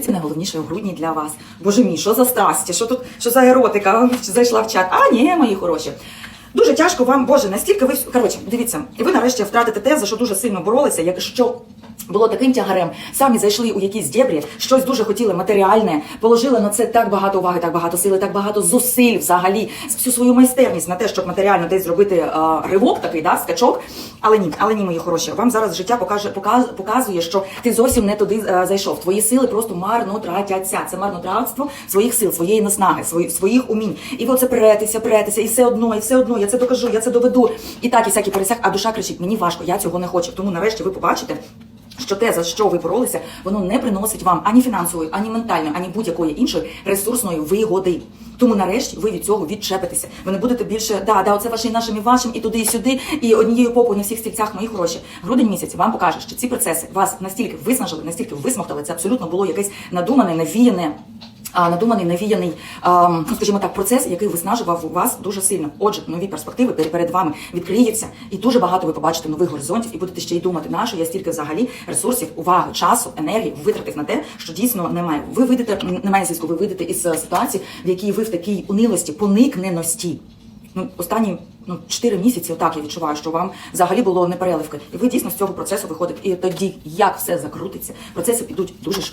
Це найголовніше у грудні для вас. Боже мій, що за страсті? Що тут, що за еротика? Зайшла в чат. А, ні, мої хороші. Дуже тяжко вам, Боже, настільки ви коротше, дивіться, і ви нарешті втратите те, за що дуже сильно боролися, якщо. Було таким тягарем, самі зайшли у якісь дєбрі, щось дуже хотіли матеріальне, положили на це так багато уваги, так багато сили, так багато зусиль взагалі, всю свою майстерність на те, щоб матеріально десь зробити е, ривок такий, да, скачок. Але ні, але ні, мої хороші. Вам зараз життя покаже, показ, показує, що ти зовсім не туди е, зайшов. Твої сили просто марно тратяться. Це марнотратство своїх сил, своєї наснаги, свої, своїх умінь. І ви оце претеся, претеся, і все одно, і все одно, я це докажу, я це доведу. І так, і всякі пересяк, а душа кричить: мені важко, я цього не хочу. Тому нарешті ви побачите. Що те, за що ви боролися, воно не приносить вам ані фінансової, ані ментальної, ані будь-якої іншої ресурсної вигоди. Тому нарешті ви від цього відчепитеся. Ви не будете більше, да, да, оце ваше і нашим і вашим, і туди, і сюди, і однією попою на всіх стільцях мої гроші. Грудень місяць вам покаже, що ці процеси вас настільки виснажили, настільки висмоктали. Це абсолютно було якесь надумане, навіяне. Надуманий навіяний, ну, скажімо так, процес, який виснажував вас дуже сильно. Отже, нові перспективи перед- перед вами відкриються, і дуже багато ви побачите нових горизонтів, і будете ще й думати, на що я стільки взагалі ресурсів, уваги, часу, енергії витратив на те, що дійсно немає. Ви вийдете, немає зв'язку, ви вийдете із е, ситуації, в якій ви в такій унилості, поникненості. Ну, останні ну, 4 місяці, отак я відчуваю, що вам взагалі було непереливки. І ви дійсно з цього процесу виходите. І тоді, як все закрутиться, процеси підуть дуже швидко.